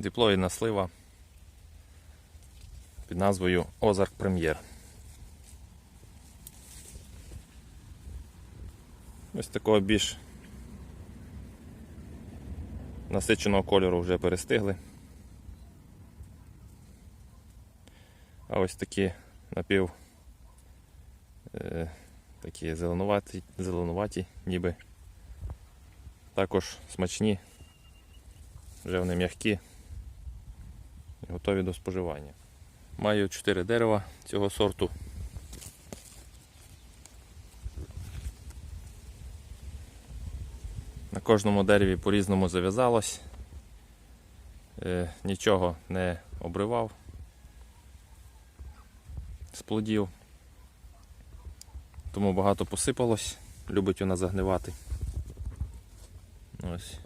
Диплоїдна слива під назвою Озарк Прем'єр. Ось такого більш насиченого кольору вже перестигли. А ось такі напів е, такі зеленуваті, зеленуваті, ніби також смачні, вже вони м'які готові до споживання. Маю 4 дерева цього сорту. На кожному дереві по-різному зав'язалось. Е, нічого не обривав з плодів. Тому багато посипалось, любить вона загнивати. Ось.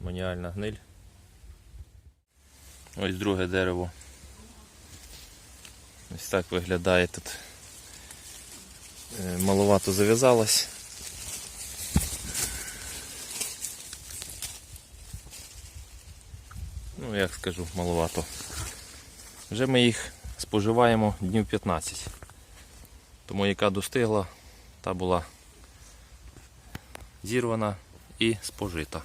Маніальна гниль. Ось друге дерево. Ось так виглядає тут. Е, Маловато зав'язалось. Ну, як скажу, маловато. Вже ми їх споживаємо днів 15. Тому яка достигла, та була зірвана і спожита.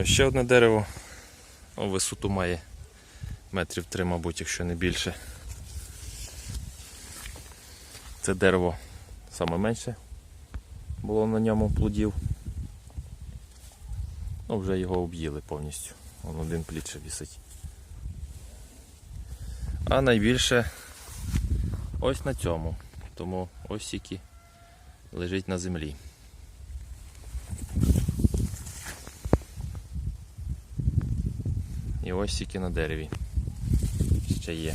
Ось ще одне дерево. О, висоту має метрів три, мабуть, якщо не більше. Це дерево саме менше було на ньому плодів. Ну, вже його об'їли повністю. Вон один плід ще вісить. А найбільше ось на цьому. Тому ось які лежить на землі. Ось тільки на дереві. Ще є.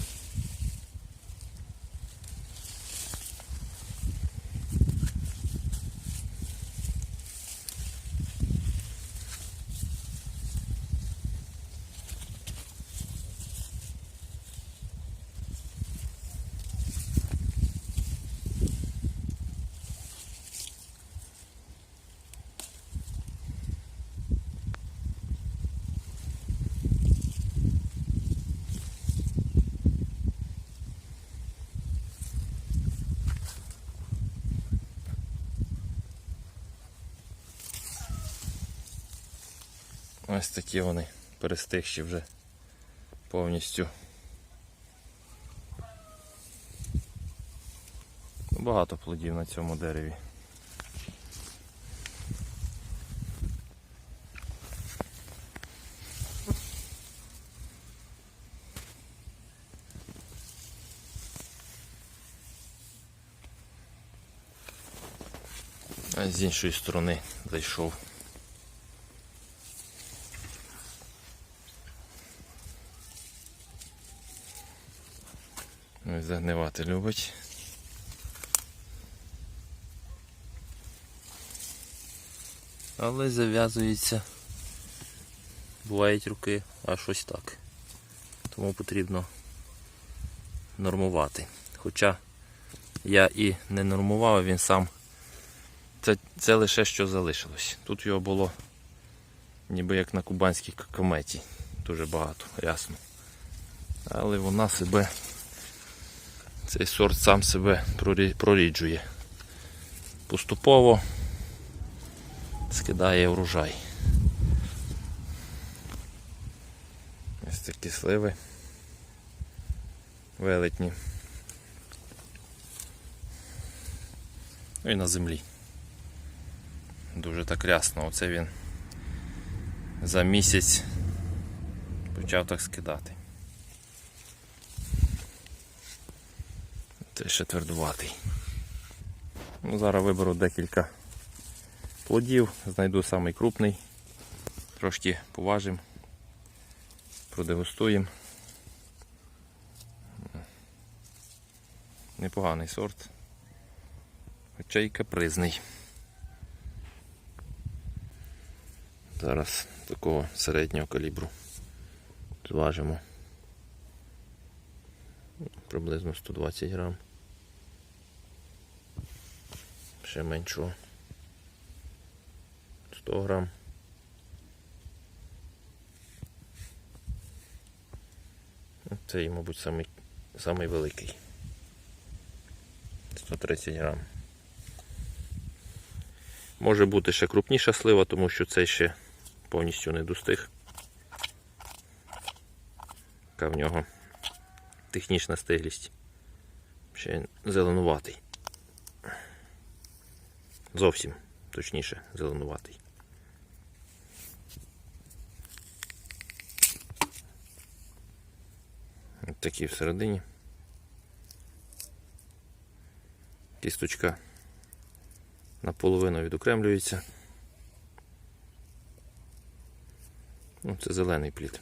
Ось такі вони перестигші вже повністю. Багато плодів на цьому дереві. А з іншої сторони зайшов. Ось загнивати любить. Але зав'язується. Бувають руки аж ось так. Тому потрібно нормувати. Хоча я і не нормував, він сам. Це, це лише що залишилось. Тут його було ніби як на кубанській какаметі. Дуже багато, ясно. Але вона себе цей сорт сам себе проріджує. Поступово скидає врожай. Ось такі сливи велетні. Ну і на землі. Дуже так рясно. Оце він за місяць почав так скидати. Це ще твердуватий. Ну, зараз виберу декілька плодів, знайду самий трошки поважимо, продегустуємо. Непоганий сорт, хоча й капризний. Зараз такого середнього калібру зважимо. Приблизно 120 грам. Ще меншого. 100 грам. Ну, Цей, мабуть, самий, великий. 130 грам. Може бути ще крупніша слива, тому що цей ще повністю не достиг. Яка в нього технічна стиглість. Ще зеленуватий. Зовсім, точніше, зеленуватий. От такі всередині. Кісточка наполовину відокремлюється. Ну, це зелений плід.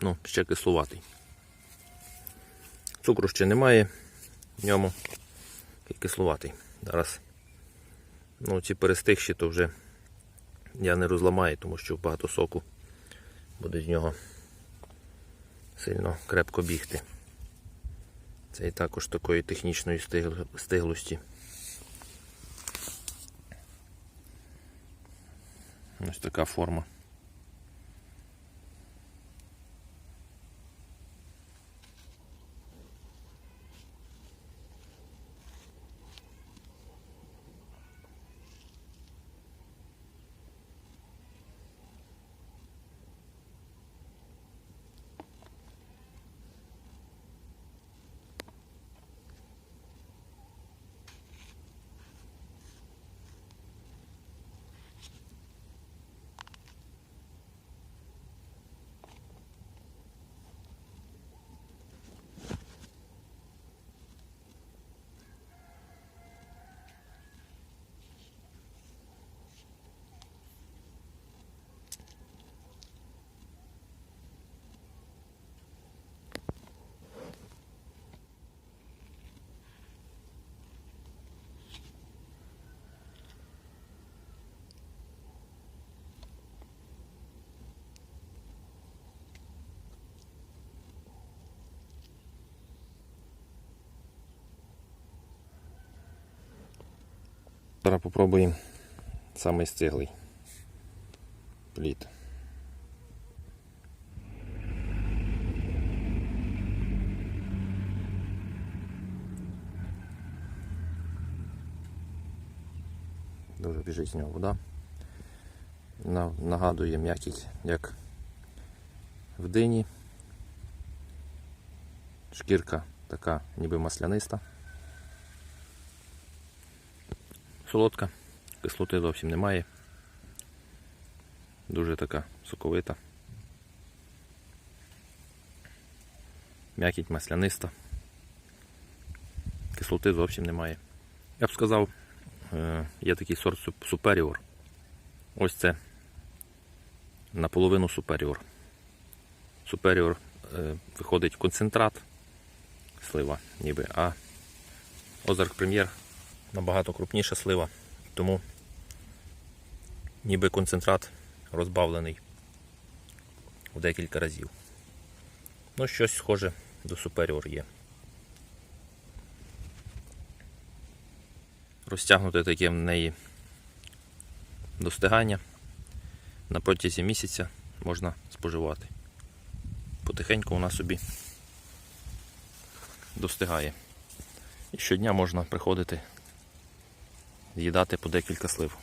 Ну, ще кислуватий. Цукру ще немає в ньому. Кислуватий. Зараз. Ну, ці перестигші то вже я не розламаю, тому що багато соку буде з нього сильно крепко бігти. Це і також такої технічної стиглості. Ось така форма. Зараз попробуємо самий стиглий плід. Дуже біжить з нього вода. Нагадує м'якість, як в дині. Шкірка така ніби масляниста. Солодка, кислоти зовсім немає. Дуже така соковита. М'якіть масляниста. Кислоти зовсім немає. Я б сказав, е, є такий сорт суп- Superior. Ось це наполовину Superior. Superior е, виходить концентрат слива, ніби, а Озарк Premier набагато крупніша слива, тому ніби концентрат розбавлений в декілька разів. Ну, щось схоже до Superior є. Розтягнути таке в неї достигання на протязі місяця можна споживати. Потихеньку вона собі достигає. І щодня можна приходити з'їдати по декілька слив.